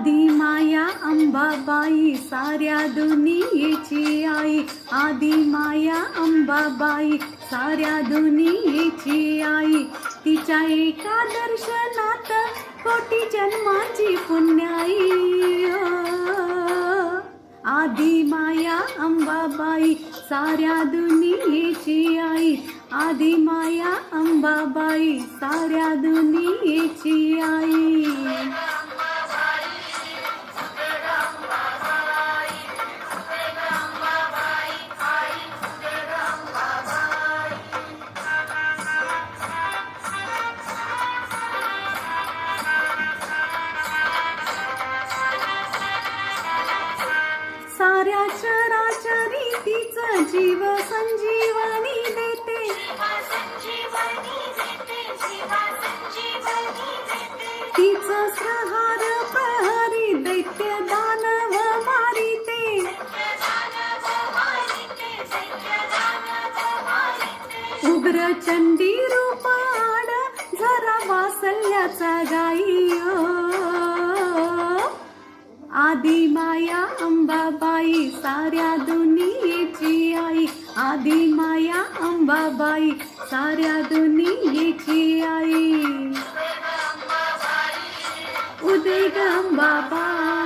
आदी माया अंबाबाई साऱ्या दुनियेची आई. आदी माया अंबाबाई साऱ्या दुनियेची आई. तिच्या एका दर्शनात कोटी जन्माची पुण्याई. आदी माया अंबाबाई साऱ्या दुनियेची आई. आदी माया अंबाबाई साऱ्या दुनियेची आई. साऱ्या चराचरी तिचं जीव संजीवनी देते. तिचं सहार प्रहरी दैत्य दानव मारिते. उग्र चंडी रूपाड जरा वासल्याचा गाई आदि माया अंबाबाई साऱ्या दुनियेची आई. आदि माया अंबाबाई साऱ्या दुनियेची आई. उदय अंबाबाई.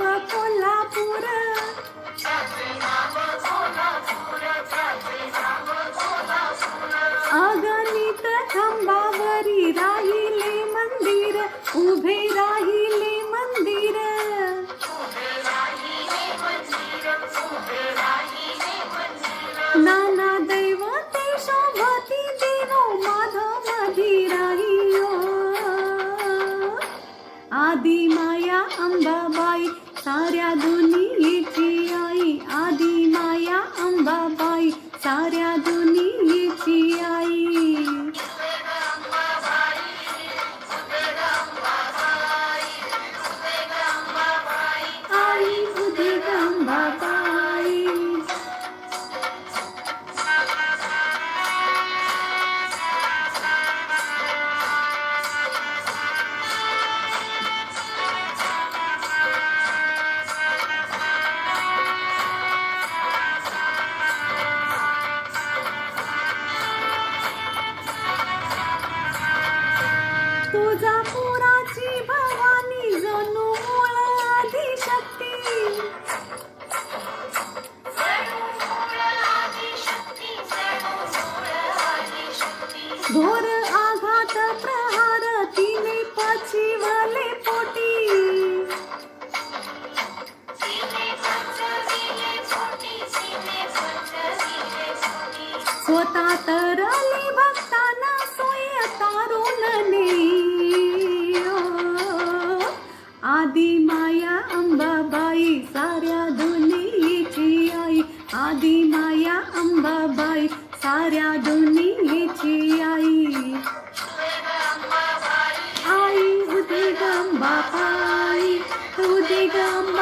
नाव कोल्हापूर. अगणित खांबावरी राहिले मंदिर उभे राहिले मंदिर. नाना दैवते शोभती देवो माधव मधी राहियो आदि माय अंबाबाई साऱ्या दुनियेची आई आदि माया अंबाबाई साऱ्या दुनियेची तुझा पुराची भवानी जणू मूळ आदिशक्ती. घोर आघात प्रहार तिने पचिवले पोटी. स्वतः तर साऱ्या दुनियेची आई आदी माया अंबाबाई साऱ्या दुनियेची आई. आई उदे गंबाबाई उदे गंबाबाई